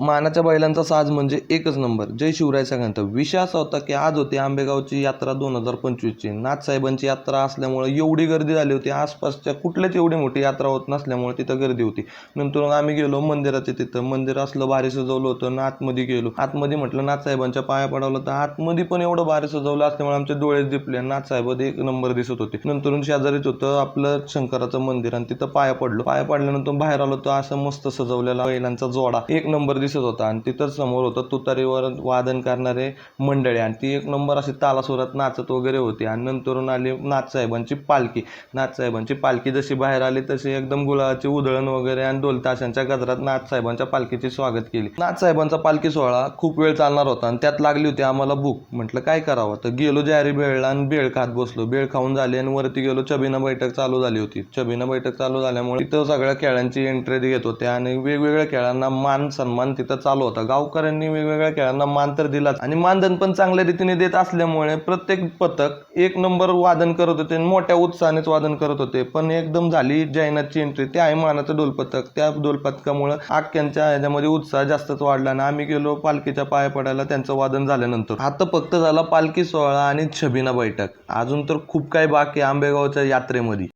मानाच्या बैलांचा साज म्हणजे एकच नंबर. जय शिवराय सगळ्यांचा. विषय असा होता की आज होती आंबेगावची यात्रा दोन हजार पंचवीसची. नाथसाहेबांची यात्रा असल्यामुळे एवढी गर्दी झाली होती. आसपासच्या कुठल्याच एवढी मोठी यात्रा होत नसल्यामुळे तिथं गर्दी होती. नंतर आम्ही गेलो मंदिराच्या तिथं. मंदिर असलं भारी सजवलं होतं ना आतमध्ये गेलो. आतमध्ये म्हटलं नाथसाहेबांच्या पाया पडवलं तर आतमध्ये पण एवढं भारी सजवलं असल्यामुळे आमचे डोळे दिपले नाथसाहेब एक नंबर दिसत होते. नंतर शेजारीच होतं आपलं शंकराचं मंदिर आणि तिथं पाया पडलो. पाया पडल्यानंतर बाहेर आलो तर असं मस्त सजवलेला बैलांचा जोडा. एक नंबर दिसत होता आणि तिथंच समोर होतं तुतारीवर वादन करणारे मंडळी. आणि ती एक नंबर अशी तालासुरात नाचत वगैरे होती. आणि नंतरून आली नाथसाहेबांची पालखी. नाथसाहेबांची पालखी जशी बाहेर आली तशी एकदम गुलाळाची उधळण वगैरे आणि दोलताशांच्या गजरात नाथसाहेबांच्या पालखीचे स्वागत केली. नाथसाहेबांचा पालखी सोहळा खूप वेळ चालणार होता आणि त्यात लागली होती आम्हाला भूक. म्हटलं काय करावं? तर गेलो जारी बेळला आणि बेळ खात बसलो. बेळ खाऊन झाली आणि वरती गेलो. चबीना बैठक चालू झाली होती. चबीना बैठक चालू झाल्यामुळे तिथं सगळ्या खेळांची एंट्री घेत होते आणि वेगवेगळ्या खेळांना मान सन्मान तिथं चालू होता. गावकऱ्यांनी वेगवेगळ्या खेळांना मान तर दिलाच आणि मानधन पण चांगल्या रीतीने देत असल्यामुळे प्रत्येक पथक एक नंबर वादन करत होते आणि मोठ्या उत्साहानेच वादन करत होते. पण एकदम झाली जैनाची एंट्री ते आहे मानाचं डोलपथक त्या डोलपथकामुळे आख्यांच्या ह्याच्यामध्ये उत्साह जास्तच वाढला आणि आम्ही गेलो पालखीच्या पाया पडायला त्यांचं वादन झाल्यानंतर. आता फक्त झाला पालखी सोहळा आणि छबिना बैठक. अजून तर खूप काही बाकी आंबेगावच्या यात्रेमध्ये.